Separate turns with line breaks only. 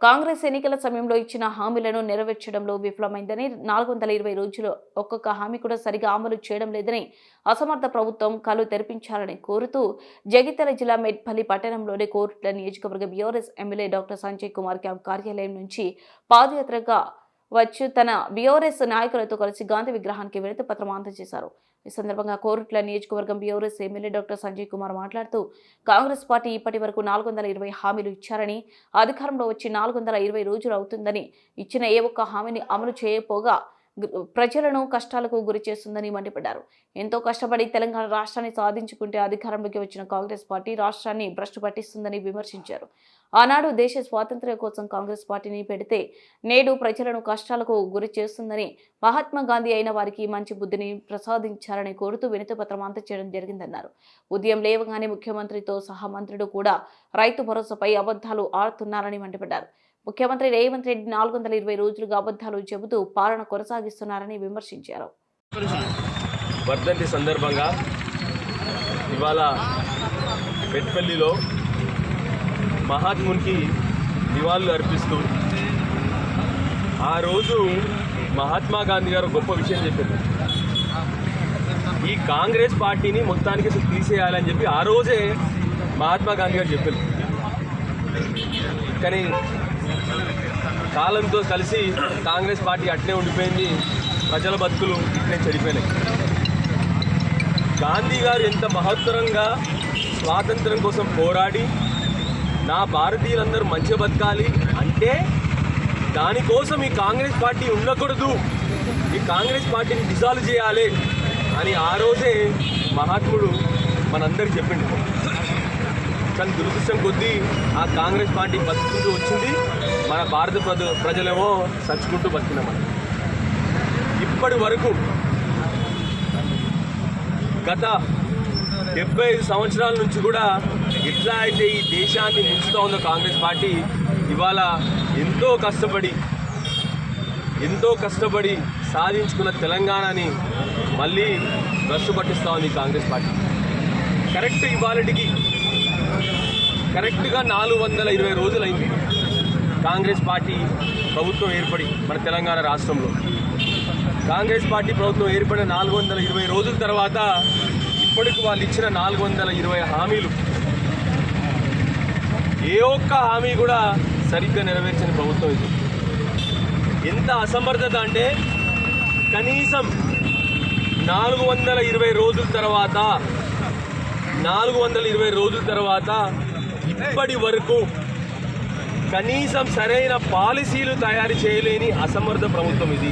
కాంగ్రెస్ ఎన్నికల సమయంలో ఇచ్చిన హామీలను నెరవేర్చడంలో విఫలమైందని నాలుగు వందల ఇరవై రోజులు ఒక్కొక్క హామీ కూడా సరిగా అమలు చేయడం లేదని అసమర్థ ప్రభుత్వం కళ్ళు తెరిపించాలని కోరుతూ జగిత్యాల జిల్లా మెట్పల్లి పట్టణంలోని కోర్టుల నియోజకవర్గ BRS MLA doctor Sanjay Kumar camp కార్యాలయం నుంచి పాదయాత్రగా వచ్చి తన బీఆర్ఎస్ నాయకులతో కలిసి గాంధీ విగ్రహానికి వినతి పత్రం అందజేశారు. ఈ సందర్భంగా కోరుట్ల నియోజకవర్గం బీఆర్ఎస్ ఎమ్మెల్యే డాక్టర్ సంజయ్ కుమార్ మాట్లాడుతూ కాంగ్రెస్ పార్టీ ఇప్పటి వరకు నాలుగు వందల ఇరవై హామీలు ఇచ్చారని అధికారంలో వచ్చి నాలుగు వందల ఇరవై రోజులు అవుతుందని ఇచ్చిన ఏ ఒక్క హామీని అమలు చేయకపోగా ప్రజలను కష్టాలకు గురి చేస్తుందని మండిపడ్డారు. ఎంతో కష్టపడి తెలంగాణ రాష్ట్రాన్ని సాధించుకుంటే అధికారంలోకి వచ్చిన కాంగ్రెస్ పార్టీ రాష్ట్రాన్ని భ్రష్టు పట్టిస్తుందని విమర్శించారు. ఆనాడు దేశ స్వాతంత్ర్యం కోసం కాంగ్రెస్ పార్టీని పెడితే నేడు ప్రజలను కష్టాలకు గురి చేస్తుందని మహాత్మా గాంధీ అయిన వారికి మంచి బుద్ధిని ప్రసాదించాలని కోరుతూ వినతిపత్రం పత్రం చేయడం జరిగిందన్నారు. ఉదయం లేవగానే ముఖ్యమంత్రితో సహా మంత్రులు కూడా రైతు భరోసాపై అబద్ధాలు ఆడుతున్నారని మండిపడ్డారు. ముఖ్యమంత్రి రేవంత్ రెడ్డి నాలుగు వందల ఇరవై రోజులుగా అబద్ధాలు చెబుతూ పాలన కొనసాగిస్తున్నారని విమర్శించారు.
వర్ధంతి సందర్భంగా ఇవాళ పెట్పల్లిలో మహాత్మునికి నివాళులు అర్పిస్తూ ఆ రోజు మహాత్మా గాంధీ గారు గొప్ప విషయం చెప్పారు. ఈ కాంగ్రెస్ పార్టీని మొత్తానికి తీసేయాలని చెప్పి ఆ రోజే మహాత్మా గాంధీ గారు చెప్పారు. కానీ కాలంతో కలిసి కాంగ్రెస్ పార్టీ అట్నే ఉండిపోయింది. ప్రజల బతుకులు ఇట్లే చెడిపోయినాయి. గాంధీ గారు ఎంత మహత్తరంగా స్వాతంత్రం కోసం పోరాడి నా భారతీయులందరూ మంచి బతకాలి అంటే దానికోసం ఈ కాంగ్రెస్ పార్టీ ఉండకూడదు. ఈ కాంగ్రెస్ పార్టీని డిజాల్వ్ చేయాలి అని ఆ రోజే మహాత్ముడు మనందరికి చెప్పిండు. కానీ దురదృష్టం కొద్దీ ఆ కాంగ్రెస్ పార్టీ బతుకుంటూ వచ్చింది. మన భారత ప్రజ ప్రజలేమో చచ్చుకుంటూ బతికినామని ఇప్పటి వరకు గత డెబ్బై ఐదు సంవత్సరాల నుంచి కూడా ఎట్లా అయితే ఈ దేశాన్ని ముంచుతూ ఉందో కాంగ్రెస్ పార్టీ ఇవాళ ఎంతో కష్టపడి ఎంతో కష్టపడి సాధించుకున్న తెలంగాణని మళ్ళీ భ్రష్టు పట్టిస్తూ ఉంది కాంగ్రెస్ పార్టీ. కరెక్ట్ ఇవాళటికి కరెక్ట్గా నాలుగు వందల ఇరవై రోజులైంది. కాంగ్రెస్ పార్టీ ప్రభుత్వం ఏర్పడి మన తెలంగాణ రాష్ట్రంలో. కాంగ్రెస్ పార్టీ ప్రభుత్వం ఏర్పడిన నాలుగు వందల ఇరవై రోజుల తర్వాత ఇప్పటికి వాళ్ళు ఇచ్చిన నాలుగు వందల ఇరవై హామీలు. ఏ ఒక్క హామీ కూడా సరిగ్గా నెరవేర్చని ప్రభుత్వం ఇది. ఎంత అసమర్థత అంటే కనీసం నాలుగు వందల ఇరవై రోజుల తర్వాత నాలుగు వందల ఇరవై రోజుల తర్వాత ఇప్పటి వరకు కనీసం సరైన పాలసీలు తయారు చేయలేని అసమర్థ ప్రభుత్వం ఇది.